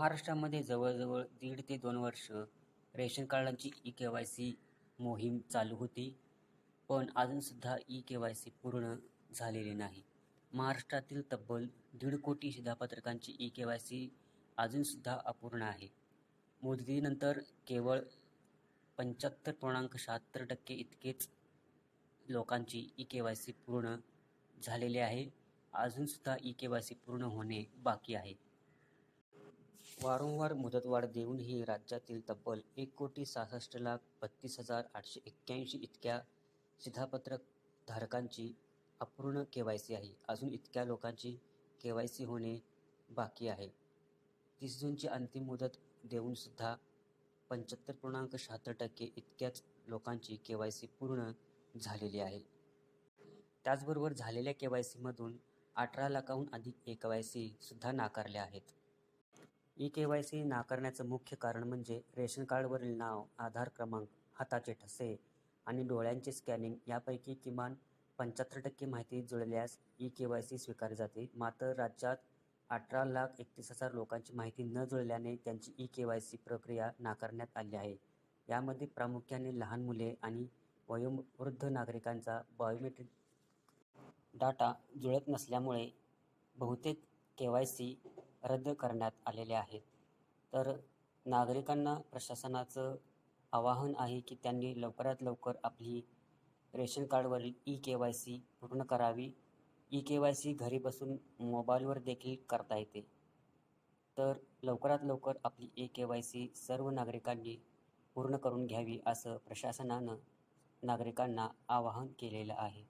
महाराष्ट्रामध्ये जवळजवळ दीड ते दोन वर्ष रेशन कार्डांची ई के वाय सी मोहीम चालू होती पण अजूनसुद्धा ई के वाय सी पूर्ण झालेली नाही. महाराष्ट्रातील तब्बल दीड कोटी शिधापत्रकांची ई के वाय सी अजूनसुद्धा अपूर्ण आहे. मुदतीनंतर केवळ पंच्याहत्तर पूर्णांक शहात्तर टक्के इतकेच लोकांची ई के वाय सी पूर्ण झालेली आहे. अजूनसुद्धा ई के वाय सी पूर्ण होणे बाकी आहे. वारंवार मुदतवाढ देऊनही राज्यातील तब्बल एक कोटी सहासष्ट लाख बत्तीस हजार आठशे एक्क्याऐंशी इतक्या शिधापत्रक धारकांची अपूर्ण के वाय सी आहे. अजून इतक्या लोकांची के वाय सी होणे बाकी आहे. तीस जूनची अंतिम मुदत देऊनसुद्धा पंच्याहत्तर पूर्णांक शहात्तर टक्के इतक्याच लोकांची के वाय सी पूर्ण झालेली आहे. त्याचबरोबर झालेल्या के वाय सीमधून अठरा लाखाहून अधिक ए के वाय सीसुद्धा नाकारल्या आहेत. ई के वाय सी नाकारण्याचं मुख्य कारण म्हणजे रेशन कार्डवरील नाव आधार क्रमांक हाताचे ठसे आणि डोळ्यांचे स्कॅनिंग यापैकी किमान पंच्याहत्तर टक्के माहिती जुळल्यास ई के वाय सी स्वीकारली जाते. मात्र राज्यात अठरा लाख एकतीस हजार लोकांची माहिती न जुळल्याने त्यांची ई के वाय सी प्रक्रिया नाकारण्यात आली आहे. यामध्ये प्रामुख्याने लहान मुले आणि वयोवृद्ध नागरिकांचा बायोमेट्रिक डाटा जुळत नसल्यामुळे बहुतेक के वाय सी रद्द करण्यात आलेले आहेत. तर नागरिकांना प्रशासनाचं आवाहन आहे की त्यांनी लवकरात लवकर आपली रेशन कार्डवरील ई के वाय सी पूर्ण करावी. ई के वाय सी घरी बसून मोबाईलवर देखील करता येते. तर लवकरात लवकर आपली ई के वाय सी सर्व नागरिकांनी पूर्ण करून घ्यावी असं प्रशासनानं नागरिकांना आवाहन केलेलं आहे.